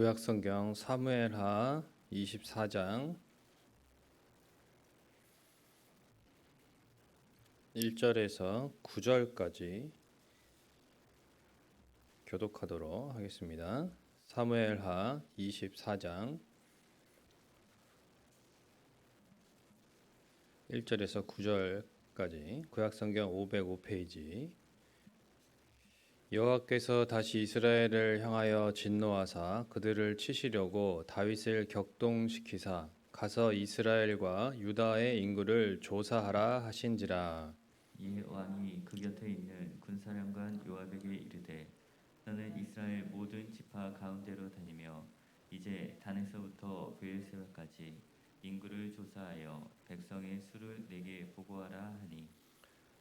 구약성경 사무엘하 24장 1절에서 9절까지 교독하도록 하겠습니다. 사무엘하 24장 1절에서 9절까지 구약성경 505페이지 여호와께서 다시 이스라엘을 향하여 진노하사 그들을 치시려고 다윗을 격동시키사 가서 이스라엘과 유다의 인구를 조사하라 하신지라. 이 왕이 그 곁에 있는 군사령관 요압에게 이르되 너는 이스라엘 모든 지파 가운데로 다니며 이제 단에서부터 브엘세바까지 인구를 조사하여 백성의 수를 내게 보고하라 하니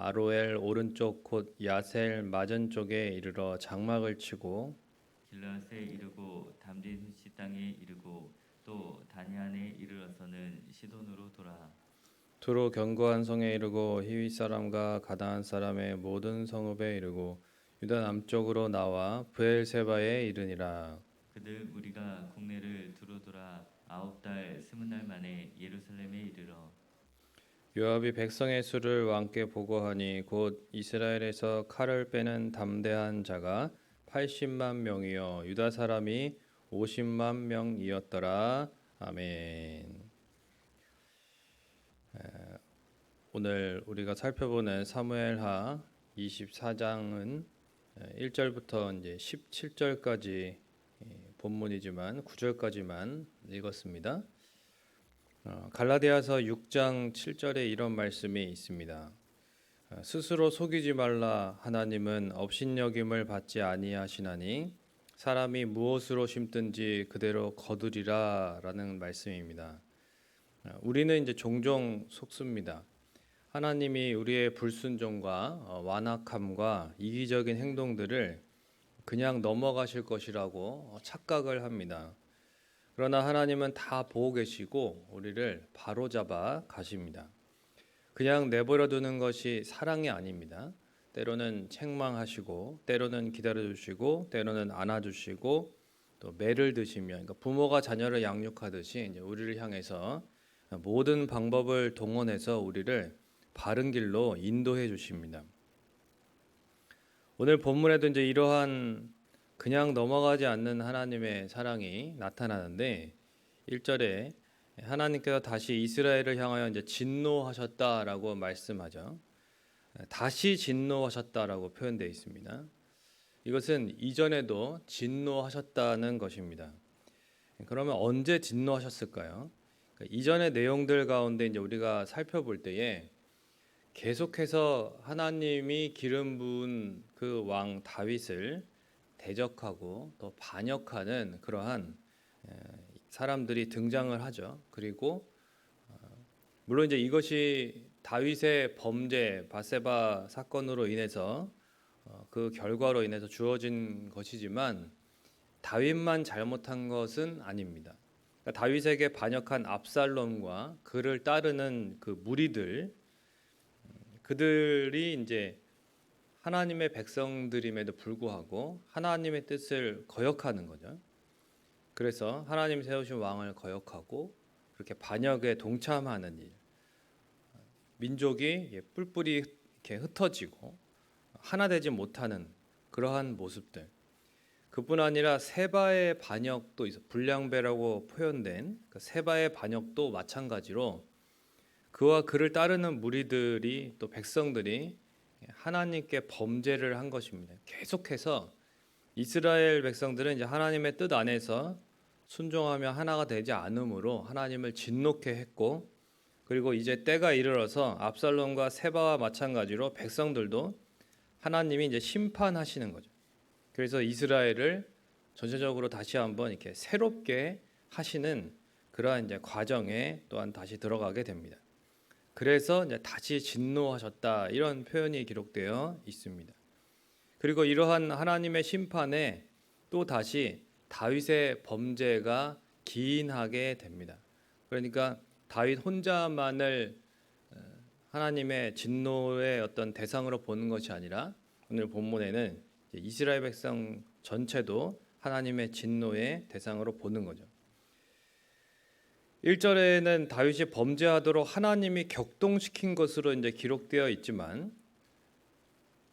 아로엘 오른쪽 곧 야셀 맞은 쪽에 이르러 장막을 치고 길라스에 이르고 담딘 후시 땅에 이르고 또 다니안에 이르러서는 시돈으로 돌아 두로 견고한 성에 이르고 히위 사람과 가다한 사람의 모든 성읍에 이르고 유다 남쪽으로 나와 브엘세바에 이르니라. 그들 무리가 국내를 두루 돌아 아홉 달 스무 날 만에 예루살렘에 이르러 요압이 백성의 수를 왕께 보고하니 곧 이스라엘에서 칼을 빼는 담대한 자가 80만 명이요 유다 사람이 50만 명이었더라 아멘. 에, 오늘 우리가 살펴보는 사무엘하 24장은 1절부터 이제 17절까지 본문이지만 9절까지만 읽었습니다. 어, 갈라디아서 6장 7절에 이런 말씀이 있습니다. 어, 스스로 속이지 말라 하나님은 업신여김을 받지 아니하시나니 사람이 무엇으로 심든지 그대로 거두리라라는 말씀입니다. 어, 우리는 이제 종종 속습니다. 하나님이 우리의 불순종과 어, 완악함과 이기적인 행동들을 그냥 넘어가실 것이라고 어, 착각을 합니다. 그러나 하나님은 다 보고 계시고 우리를 바로잡아 가십니다. 그냥 내버려 두는 것이 사랑이 아닙니다. 때로는 책망하시고 때로는 기다려 주시고 때로는 안아 주시고 또 매를 드시며 그러니까 부모가 자녀를 양육하듯이 이제 우리를 향해서 모든 방법을 동원해서 우리를 바른 길로 인도해 주십니다. 오늘 본문에도 이제 이러한 그냥 넘어가지 않는 하나님의 사랑이 나타나는데 1절에 하나님께서 다시 이스라엘을 향하여 이제 진노하셨다라고 말씀하죠. 다시 진노하셨다라고 표현되어 있습니다. 이것은 이전에도 진노하셨다는 것입니다. 그러면 언제 진노하셨을까요? 그러니까 이전의 내용들 가운데 이제 우리가 살펴볼 때에 계속해서 하나님이 기름 부은 그 왕 다윗을 대적하고 또 반역하는 그러한 사람들이 등장을 하죠. 그리고 어, 물론 이제 이것이 다윗의 범죄 바세바 사건으로 인해서 어, 그 결과로 인해서 주어진 것이지만 다윗만 잘못한 것은 아닙니다. 그러니까 다윗에게 반역한 압살롬과 그를 따르는 그 무리들 음, 그들이 이제 하나님의 백성들임에도 불구하고 하나님의 뜻을 거역하는 거죠. 그래서 하나님 세우신 왕을 거역하고 그렇게 반역에 동참하는 일, 민족이 뿔뿔이 이렇게 흩어지고 하나 되지 못하는 그러한 모습들. 그뿐 아니라 세바의 반역도 불량배라고 표현된 그 세바의 반역도 마찬가지로 그와 그를 따르는 무리들이 또 백성들이 하나님께 범죄를 한 것입니다. 계속해서 이스라엘 백성들은 이제 하나님의 뜻 안에서 순종하며 하나가 되지 않으므로 하나님을 진노케 했고 그리고 이제 때가 이르러서 압살롬과 세바와 마찬가지로 백성들도 하나님이 이제 심판하시는 거죠. 그래서 이스라엘을 전체적으로 다시 한번 이렇게 새롭게 하시는 그러한 이제 과정에 또한 다시 들어가게 됩니다. 그래서 다시 진노하셨다 이런 표현이 기록되어 있습니다. 그리고 이러한 하나님의 심판에 또 다시 다윗의 범죄가 기인하게 됩니다. 그러니까 다윗 혼자만을 어, 하나님의 진노의 어떤 대상으로 보는 것이 아니라 오늘 본문에는 이스라엘 백성 전체도 하나님의 진노의 대상으로 보는 거죠. 1절에는 다윗이 범죄하도록 하나님이 격동시킨 것으로 이제 기록되어 있지만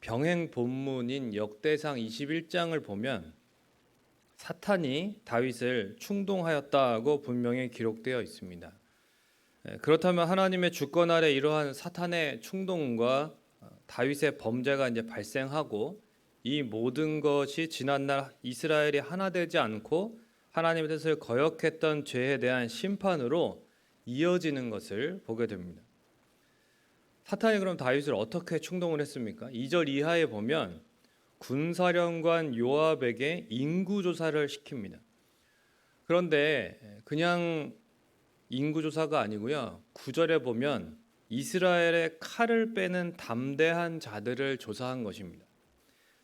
병행 본문인 역대상 21장을 보면 사탄이 다윗을 충동하였다고 분명히 기록되어 있습니다. 예, 그렇다면 하나님의 주권 아래 이러한 사탄의 충동과 어, 다윗의 범죄가 이제 발생하고 이 모든 것이 지난날 이스라엘이 하나 되지 않고 하나님의 뜻을 거역했던 죄에 대한 심판으로 이어지는 것을 보게 됩니다. 사탄이 그럼 다윗을 어떻게 충동을 했습니까? 2절 이하에 보면 군사령관 요압에게 인구 조사를 시킵니다. 그런데 그냥 인구 조사가 아니고요. 9절에 보면 이스라엘의 칼을 빼는 담대한 자들을 조사한 것입니다.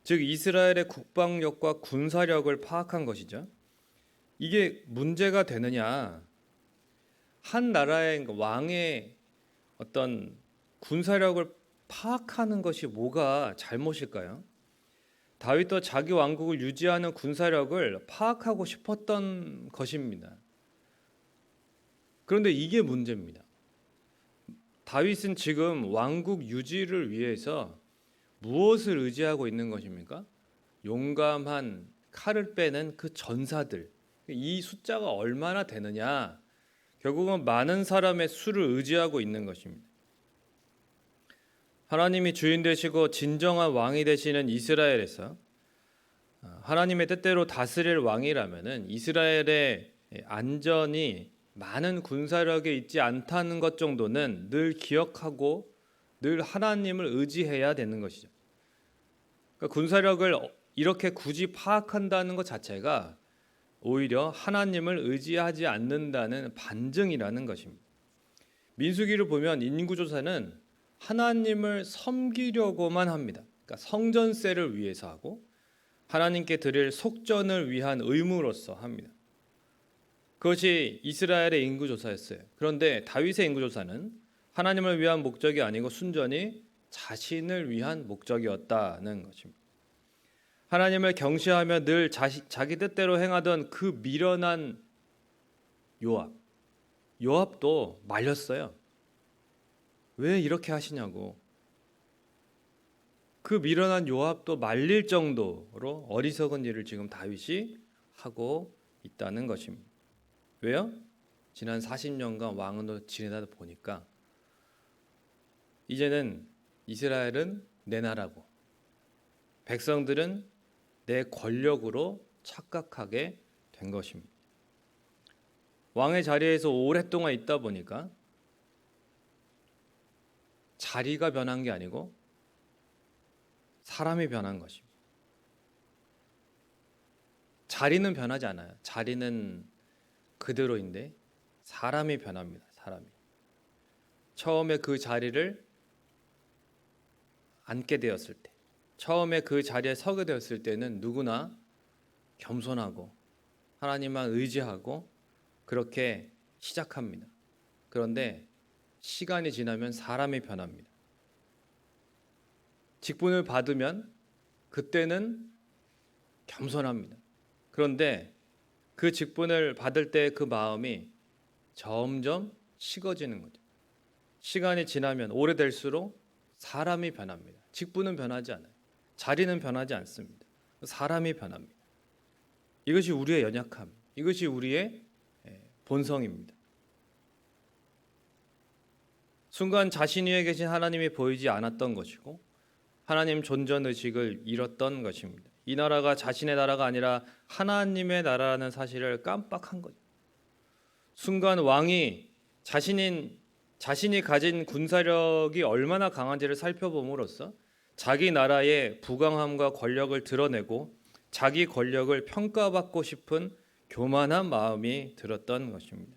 즉 이스라엘의 국방력과 군사력을 파악한 것이죠. 이게 문제가 되느냐? 한 나라의 왕의 어떤 군사력을 파악하는 것이 뭐가 잘못일까요? 다윗도 자기 왕국을 유지하는 군사력을 파악하고 싶었던 것입니다. 그런데 이게 문제입니다. 다윗은 지금 왕국 유지를 위해서 무엇을 의지하고 있는 것입니까? 용감한 칼을 빼는 그 전사들. 이 숫자가 얼마나 되느냐? 결국은 많은 사람의 수를 의지하고 있는 것입니다. 하나님이 주인 되시고 진정한 왕이 되시는 이스라엘에서 어, 하나님의 뜻대로 다스릴 왕이라면은 이스라엘의 안전이 많은 군사력에 있지 않다는 것 정도는 늘 기억하고 늘 하나님을 의지해야 되는 것이죠. 그러니까 군사력을 이렇게 굳이 파악한다는 것 자체가 오히려 하나님을 의지하지 않는다는 반증이라는 것입니다. 민수기를 보면 인구조사는 하나님을 섬기려고만 합니다. 그러니까 성전세를 위해서 하고 하나님께 드릴 속전을 위한 의무로서 합니다. 그것이 이스라엘의 인구 조사였어요. 그런데 다윗의 인구 조사는 하나님을 위한 목적이 아니고 순전히 자신을 위한 목적이었다는 것입니다. 하나님을 경시하며 늘 자시, 자기 뜻대로 행하던 그 미련한 요압. 요압도 말렸어요. 왜 이렇게 하시냐고. 그 미련한 요압도 말릴 정도로 어리석은 일을 지금 다윗이 하고 있다는 것입니다. 왜요? 지난 40년간 왕으로 지내다 보니까 이제는 이스라엘은 내 나라고 백성들은 내 권력으로 착각하게 된 것입니다. 왕의 자리에서 오랫동안 있다 보니까 자리가 변한 게 아니고 사람이 변한 것입니다. 자리는 변하지 않아요. 자리는 그대로인데 사람이 변합니다. 사람이. 처음에 그 자리를 앉게 되었을 때, 처음에 그 자리에 서게 되었을 때는 누구나 겸손하고 하나님만 의지하고 그렇게 시작합니다. 그런데 시간이 지나면 사람이 변합니다. 직분을 받으면 그때는 겸손합니다. 그런데 그 직분을 받을 때 그 마음이 점점 식어지는 거죠. 시간이 지나면 오래될수록 사람이 변합니다. 직분은 변하지 않아요. 자리는 변하지 않습니다. 사람이 변합니다. 이것이 우리의 연약함, 이것이 우리의 예, 본성입니다. 순간 자신 위에 계신 하나님이 보이지 않았던 것이고 하나님 존전 의식을 잃었던 것입니다. 이 나라가 자신의 나라가 아니라 하나님의 나라라는 사실을 깜빡한 거죠. 순간 왕이 자신인 자신이 가진 군사력이 얼마나 강한지를 살펴봄으로써 자기 나라의 부강함과 권력을 드러내고 자기 권력을 평가받고 싶은 교만한 마음이 들었던 것입니다.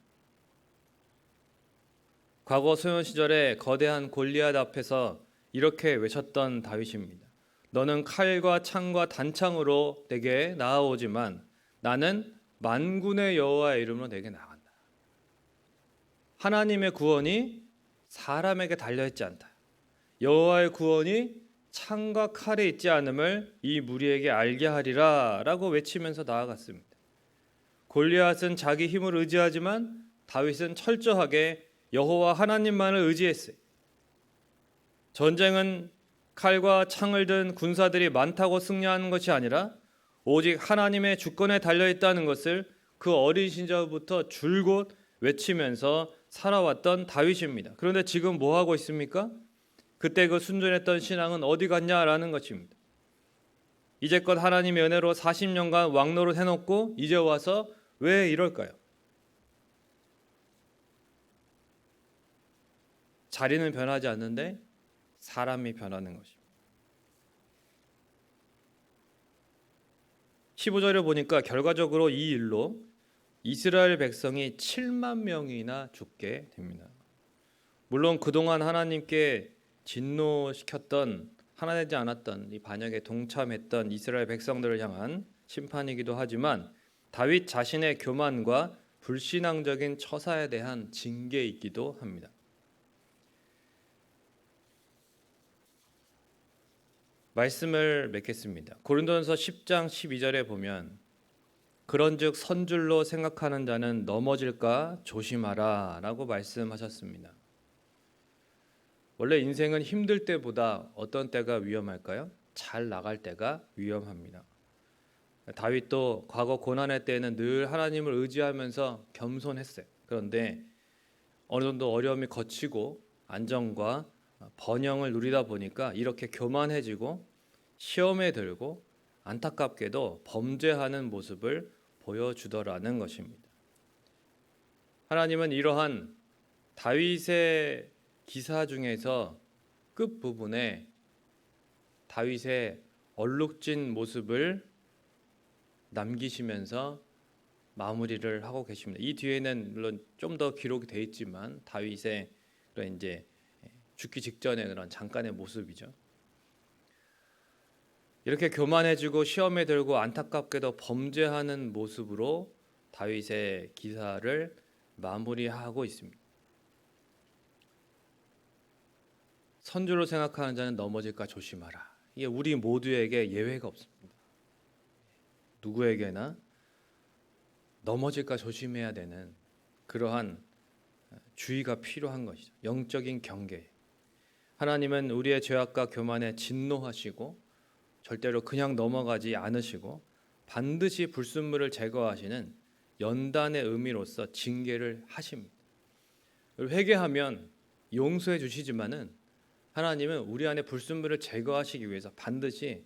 과거 소년 시절에 거대한 골리앗 앞에서 이렇게 외쳤던 다윗입니다. 너는 칼과 창과 단창으로 내게 나아오지만 나는 만군의 여호와의 이름으로 내게 나간다. 하나님의 구원이 사람에게 달려 있지 않다. 여호와의 구원이 창과 칼에 있지 않음을 이 무리에게 알게 하리라라고 외치면서 나아갔습니다. 골리앗은 자기 힘을 의지하지만 다윗은 철저하게 여호와 하나님만을 의지했어요. 전쟁은 칼과 창을 든 군사들이 많다고 승리하는 것이 아니라 오직 하나님의 주권에 달려 있다는 것을 그 어린 시절부터 줄곧 외치면서 살아왔던 다윗입니다. 그런데 지금 뭐 하고 있습니까? 그때 그 순전했던 신앙은 어디 갔냐라는 것입니다. 이제껏 하나님의 은혜로 40년간 왕노릇 해놓고 이제 와서 왜 이럴까요? 자리는 변하지 않는데 사람이 변하는 것입니다. 15절에 보니까 결과적으로 이 일로 이스라엘 백성이 7만 명이나 죽게 됩니다. 물론 그동안 하나님께 진노시켰던 하나 되지 않았던 이 반역에 동참했던 이스라엘 백성들을 향한 심판이기도 하지만 다윗 자신의 교만과 불신앙적인 처사에 대한 징계이기도 합니다. 말씀을 맺겠습니다. 고린도전서 10장 12절에 보면 그런즉 선줄로 생각하는 자는 넘어질까 조심하라라고 말씀하셨습니다. 원래 인생은 힘들 때보다 어떤 때가 위험할까요? 잘 나갈 때가 위험합니다. 다윗도 과거 고난의 때에는 늘 하나님을 의지하면서 겸손했어요. 그런데 어느 정도 어려움이 거치고 안정과 번영을 누리다 보니까 이렇게 교만해지고 시험에 들고 안타깝게도 범죄하는 모습을 보여주더라는 것입니다. 하나님은 이러한 다윗의 기사 중에서 끝 부분에 다윗의 얼룩진 모습을 남기시면서 마무리를 하고 계십니다. 이 뒤에는 물론 좀 더 기록이 돼 있지만 다윗의 그런 이제 죽기 직전의 그런 잠깐의 모습이죠. 이렇게 교만해지고 시험에 들고 안타깝게도 범죄하는 모습으로 다윗의 기사를 마무리하고 있습니다. 선주로 생각하는 자는 넘어질까 조심하라. 이게 우리 모두에게 예외가 없습니다. 누구에게나 넘어질까 조심해야 되는 그러한 주의가 필요한 것이죠. 영적인 경계. 하나님은 우리의 죄악과 교만에 진노하시고 절대로 그냥 넘어가지 않으시고 반드시 불순물을 제거하시는 연단의 의미로서 징계를 하십니다. 회개하면 용서해 주시지만은 하나님은 우리 안에 불순물을 제거하시기 위해서 반드시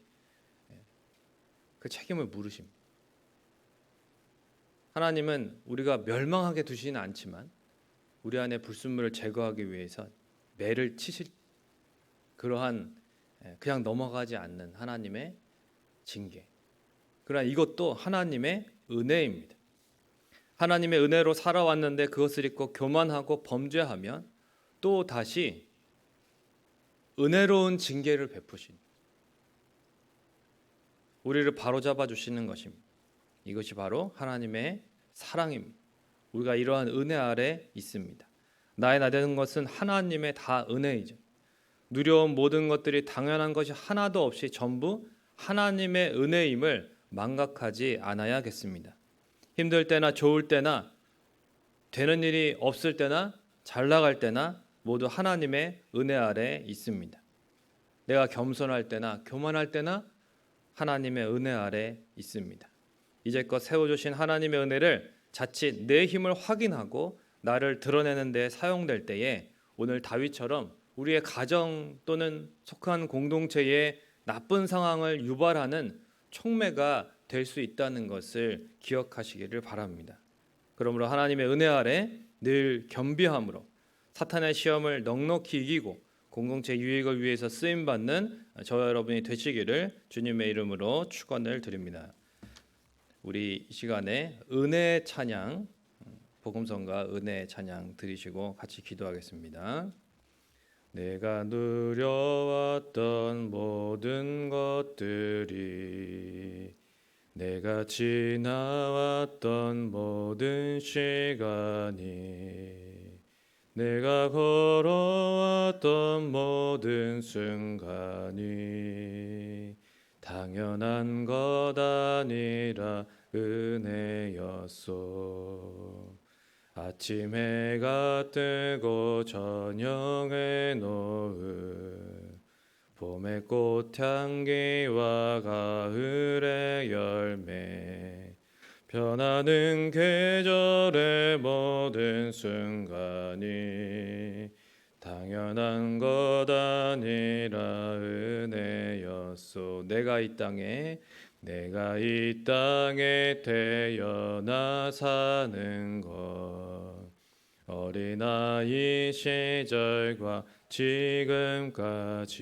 그 책임을 물으십니다. 하나님은 우리가 멸망하게 두시는 않지만 우리 안에 불순물을 제거하기 위해서 매를 치실 그러한 그냥 넘어가지 않는 하나님의 징계. 그러나 이것도 하나님의 은혜입니다. 하나님의 은혜로 살아왔는데 그것을 잊고 교만하고 범죄하면 또 다시 은혜로운 징계를 베푸신 우리를 바로잡아 주시는 것입니다. 이것이 바로 하나님의 사랑입니다. 우리가 이러한 은혜 아래 있습니다. 나의 나되는 것은 하나님의 다 은혜이죠. 누려온 모든 것들이 당연한 것이 하나도 없이 전부 하나님의 은혜임을 망각하지 않아야겠습니다. 힘들 때나 좋을 때나 되는 일이 없을 때나 잘 나갈 때나 모두 하나님의 은혜 아래 있습니다. 내가 겸손할 때나 교만할 때나 하나님의 은혜 아래 있습니다. 이제껏 세워주신 하나님의 은혜를 자칫 내 힘을 확인하고 나를 드러내는 데 사용될 때에 오늘 다윗처럼 우리의 가정 또는 속한 공동체의 나쁜 상황을 유발하는 촉매가 될 수 있다는 것을 기억하시기를 바랍니다. 그러므로 하나님의 은혜 아래 늘 겸비함으로 사탄의 시험을 넉넉히 이기고 공동체 유익을 위해서 쓰임 받는 저와 여러분이 되시기를 주님의 이름으로 축원을 드립니다. 우리 이 시간에 은혜 찬양 복음성과 은혜 찬양 드리시고 같이 기도하겠습니다. 내가 누려왔던 모든 것들이 내가 지나왔던 모든 시간이 내가 걸어왔던 모든 순간이 당연한 것 아니라 은혜였소. 아침 해가 뜨고 저녁에 노을 봄의 꽃향기와 가을의 변하는 계절의 모든 순간이 당연한 것 아니라 은혜였소. 내가 이 땅에 내가 이 땅에 태어나 사는 것. 어린아이 시절과 지금까지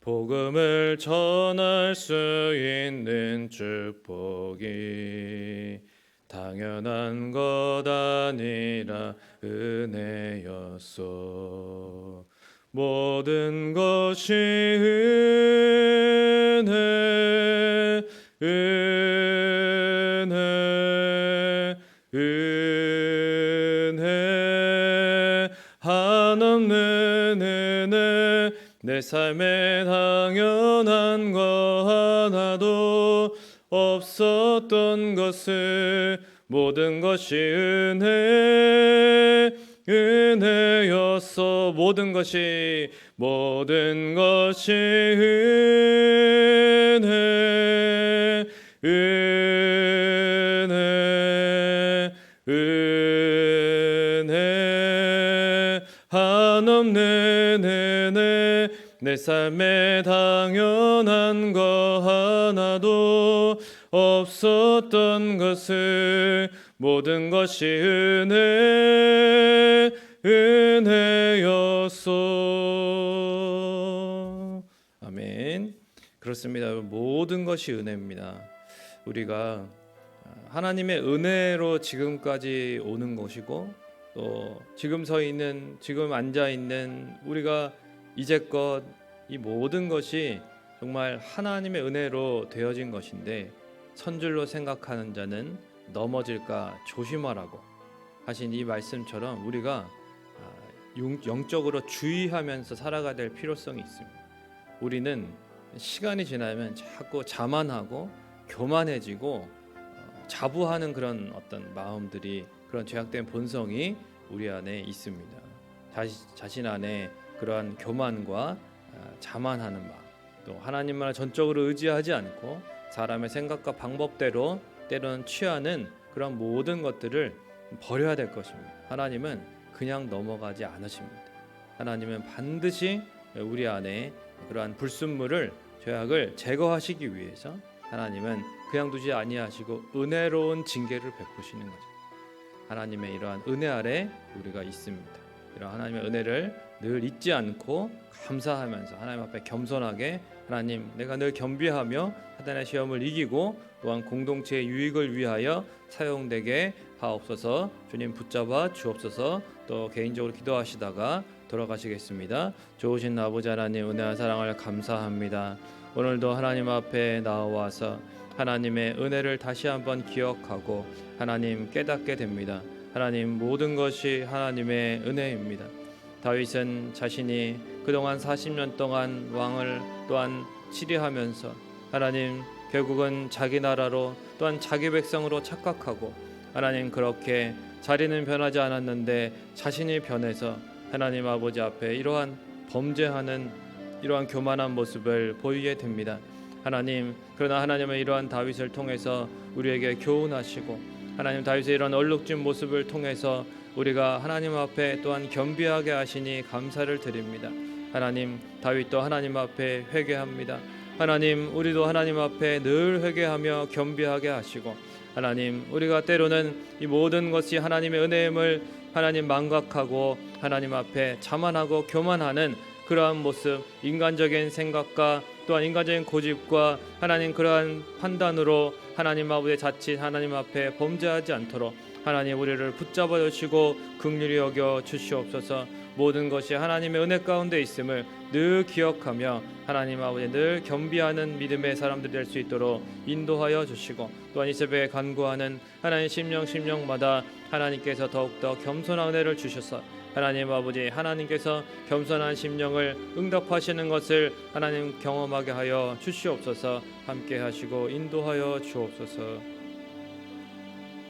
복음을 전할 수 있는 축복이 당연한 것 아니라 은혜였소. 모든 것이 은혜 은혜 은혜. 한없는 은혜 내 삶에 당연한 거 하나도 없었던 것을 모든 것이 은혜 은혜였어. 모든 것이 모든 것이 은혜 은혜 내 삶에 당연한 거 하나도 없었던 것을 모든 것이 은혜 은혜였소. 아멘. 그렇습니다. 모든 것이 은혜입니다. 우리가 하나님의 은혜로 지금까지 오는 것이고 또 지금 서 있는 지금 앉아 있는 우리가 이제껏 이 모든 것이 정말 하나님의 은혜로 되어진 것인데 선줄로 생각하는 자는 넘어질까 조심하라고 하신 이 말씀처럼 우리가 아, 영- 영적으로 주의하면서 살아가야 될 필요성이 있습니다. 우리는 시간이 지나면 자꾸 자만하고 교만해지고 어, 자부하는 그런 어떤 마음들이 그런 죄악된 본성이 우리 안에 있습니다. 자신 안에 그러한 교만과 아, 자만하는 마음, 또 하나님만을 전적으로 의지하지 않고 사람의 생각과 방법대로 때로는 취하는 그런 모든 것들을 버려야 될 것입니다. 하나님은 그냥 넘어가지 않으십니다. 하나님은 반드시 우리 안에 그러한 불순물을 죄악을 제거하시기 위해서 하나님은 그냥 두지 아니하시고 은혜로운 징계를 베푸시는 거죠. 하나님의 이러한 은혜 아래 우리가 있습니다. 이런 하나님의 은혜를 늘 잊지 않고 감사하면서 하나님 앞에 겸손하게 하나님 내가 늘 겸비하며 사단의 시험을 이기고 또한 공동체의 유익을 위하여 사용되게 하옵소서 주님 붙잡아 주옵소서 또 개인적으로 기도하시다가 돌아가시겠습니다. 좋으신 아버지 하나님 은혜와 사랑을 감사합니다. 오늘도 하나님 앞에 나와서 하나님의 은혜를 다시 한번 기억하고 하나님 깨닫게 됩니다. 하나님 모든 것이 하나님의 은혜입니다. 다윗은 자신이 그동안 40년 동안 왕을 또한 치리하면서 하나님 결국은 자기 나라로 또한 자기 백성으로 착각하고 하나님 그렇게 자리는 변하지 않았는데 자신이 변해서 하나님 아버지 앞에 이러한 범죄하는 이러한 교만한 모습을 보이게 됩니다. 하나님 그러나 하나님의 이러한 다윗을 통해서 우리에게 교훈하시고 하나님 다윗의 이런 얼룩진 모습을 통해서 우리가 하나님 앞에 또한 겸비하게 하시니 감사를 드립니다. 하나님 다윗도 하나님 앞에 회개합니다. 하나님 우리도 하나님 앞에 늘 회개하며 겸비하게 하시고 하나님 우리가 때로는 이 모든 것이 하나님의 은혜임을 하나님 망각하고 하나님 앞에 자만하고 교만하는 그러한 모습 인간적인 생각과 또한 인간적인 고집과 하나님 그러한 판단으로 하나님 아버지 자칫 하나님 앞에 범죄하지 않도록 하나님 우리를 붙잡아 주시고 긍휼히 여겨 주시옵소서 모든 것이 하나님의 은혜 가운데 있음을 늘 기억하며 하나님 아버지 늘 겸비하는 믿음의 사람들 될수 있도록 인도하여 주시고 또한 이 새벽에 간구하는 하나님 심령 심령마다 하나님께서 더욱더 겸손한 은혜를 주셔서 하나님 아버지 하나님께서 겸손한 심령을 응답하시는 것을 하나님 경험하게 하여 주시옵소서. 함께 하시고 인도하여 주옵소서